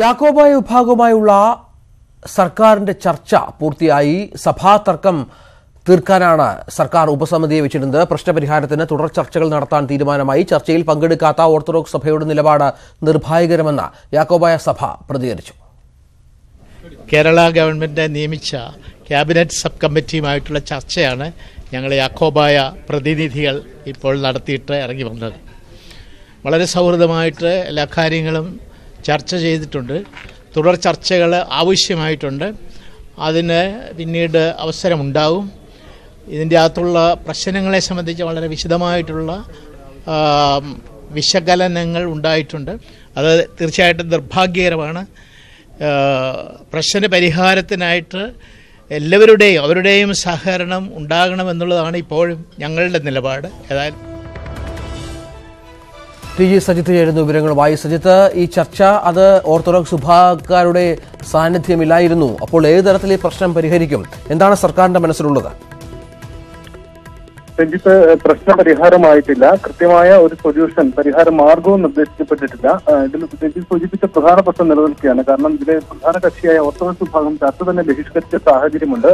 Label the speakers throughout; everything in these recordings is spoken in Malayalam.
Speaker 1: യാക്കോബായ വിഭാഗവുമായുള്ള സർക്കാരിന്റെ ചർച്ച പൂർത്തിയായി. സഭാ തർക്കം തീർക്കാനാണ് സർക്കാർ ഉപസമിതിയെ വെച്ചിരുന്നത്. പ്രശ്നപരിഹാരത്തിന് തുടർ ചർച്ചകൾ നടത്താൻ തീരുമാനമായി. ചർച്ചയിൽ പങ്കെടുക്കാത്ത ഓർത്തഡോക്സ് സഭയുടെ നിലപാട് നിർഭാഗ്യകരമെന്ന് യാക്കോബായ സഭ പ്രതികരിച്ചു.
Speaker 2: കേരള ഗവൺമെന്റ് നിയമിച്ച ക്യാബിനറ്റ് സബ് കമ്മിറ്റിയുമായിട്ടുള്ള ചർച്ചയാണ് ഞങ്ങൾ യാക്കോബായ പ്രതിനിധികൾ ഇപ്പോൾ നടത്തിയിട്ട് ഇറങ്ങി വന്നത്. വളരെ സൗഹൃദമായിട്ട് എല്ലാ കാര്യങ്ങളും ചർച്ച ചെയ്തിട്ടുണ്ട്. തുടർ ചർച്ചകൾ ആവശ്യമായിട്ടുണ്ട്. അതിന് പിന്നീട് അവസരമുണ്ടാവും. ഇതിന്റെ അകത്തുള്ള പ്രശ്നങ്ങളെ സംബന്ധിച്ച് വളരെ വിശദമായിട്ടുള്ള വിശകലനങ്ങൾ ഉണ്ടായിട്ടുണ്ട്. അത് തീർച്ചയായിട്ടും നിർഭാഗ്യകരമാണ്. പ്രശ്ന പരിഹാരത്തിനായിട്ട് എല്ലാവരുടെയും അവരുടെയും സഹകരണം ഉണ്ടാകണമെന്നുള്ളതാണ് ഇപ്പോഴും ഞങ്ങളുടെ നിലപാട്. ഏതായാലും
Speaker 1: ടി ജി സജിത്ത് ചേരുന്ന വിവരങ്ങളുമായി. സജിത്ത് ഈ ചർച്ച അത് ഓർത്തഡോക്സ് വിഭാഗക്കാരുടെ സാന്നിധ്യമില്ലായിരുന്നു അപ്പോൾ ഏത് തരത്തിൽ ഈ പ്രശ്നം പരിഹരിക്കും? എന്താണ് സർക്കാരിന്റെ മനസ്സിലുള്ളത്?
Speaker 3: രഞ്ജിത്ത് പ്രശ്ന പരിഹാരമായിട്ടില്ല. കൃത്യമായ ഒരു സൊല്യൂഷൻ പരിഹാര മാർഗവും നിർദ്ദേശിക്കപ്പെട്ടിട്ടില്ല. ഇതിൽ രഞ്ജിത്ത് സൂചിപ്പിച്ച പ്രധാന പ്രശ്നം നിലനിൽക്കുകയാണ്. കാരണം ഇതിലെ പ്രധാന കക്ഷിയായ ഓർത്തഡോക്സ് വിഭാഗം ചർച്ച തന്നെ ബഹിഷ്കരിച്ച സാഹചര്യമുണ്ട്.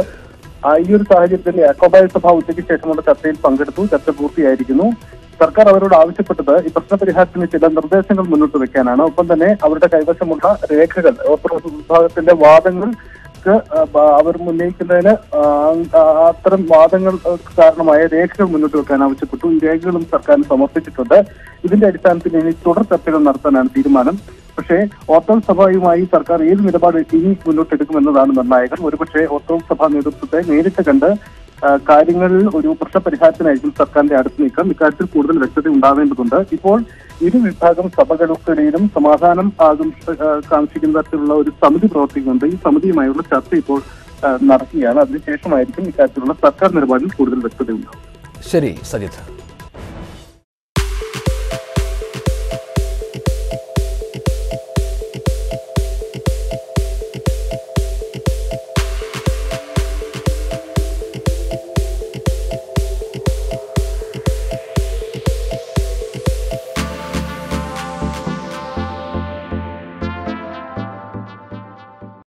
Speaker 3: ഈ ഒരു സാഹചര്യത്തിൽ അക്കോബായ സഭ ഉച്ചയ്ക്ക് ശേഷമുള്ള ചർച്ചയിൽ പങ്കെടുത്തു. ചർച്ച പൂർത്തിയായിരിക്കുന്നു. സർക്കാർ അവരോട് ആവശ്യപ്പെട്ടത് ഈ പ്രശ്ന പരിഹാരത്തിന് ചില നിർദ്ദേശങ്ങൾ മുന്നോട്ട് വെക്കാനാണ്. ഒപ്പം തന്നെ അവരുടെ കൈവശമുള്ള രേഖകൾ വിഭാഗത്തിന്റെ വാദങ്ങൾ അവർ ഉന്നയിക്കുന്നതിന് അത്തരം വാദങ്ങൾ കാരണമായ രേഖകൾ മുന്നോട്ട് വെക്കാൻ ആവശ്യപ്പെട്ടു. ഈ രേഖകളും സർക്കാരിന് സമർപ്പിച്ചിട്ടുണ്ട്. ഇതിന്റെ അടിസ്ഥാനത്തിൽ ഇനി തുടർ ചർച്ചകൾ നടത്താനാണ് തീരുമാനം. പക്ഷേ ഓർത്തഡോക്സ് സഭയുമായി സർക്കാർ ഏത് നിലപാട് ഇനി മുന്നോട്ടെടുക്കുമെന്നതാണ് നിർണായകം. ഒരുപക്ഷെ ഓർത്തഡോക്സ് സഭാ നേതൃത്വത്തെ നേരിട്ട് കണ്ട് കാര്യങ്ങളിൽ ഒരു പ്രശ്നപരിഹാരത്തിനായിരിക്കും സർക്കാരിന്റെ അടുത്ത് നീക്കം. ഇക്കാര്യത്തിൽ കൂടുതൽ വ്യക്തത ഉണ്ടാവേണ്ടതുണ്ട്. ഇപ്പോൾ ഇരു വിഭാഗം സഭകൾക്കിടയിലും സമാധാനം ആ, തരത്തിലുള്ള ഒരു സമിതി പ്രവർത്തിക്കുന്നുണ്ട്. ഈ സമിതിയുമായുള്ള ചർച്ച ഇപ്പോൾ നടക്കുകയാണ്. അതിനുശേഷമായിരിക്കും ഇക്കാര്യത്തിലുള്ള സർക്കാർ നിലപാടിൽ കൂടുതൽ വ്യക്തത ഉണ്ടാവും
Speaker 1: ശരി സജിത്ത്.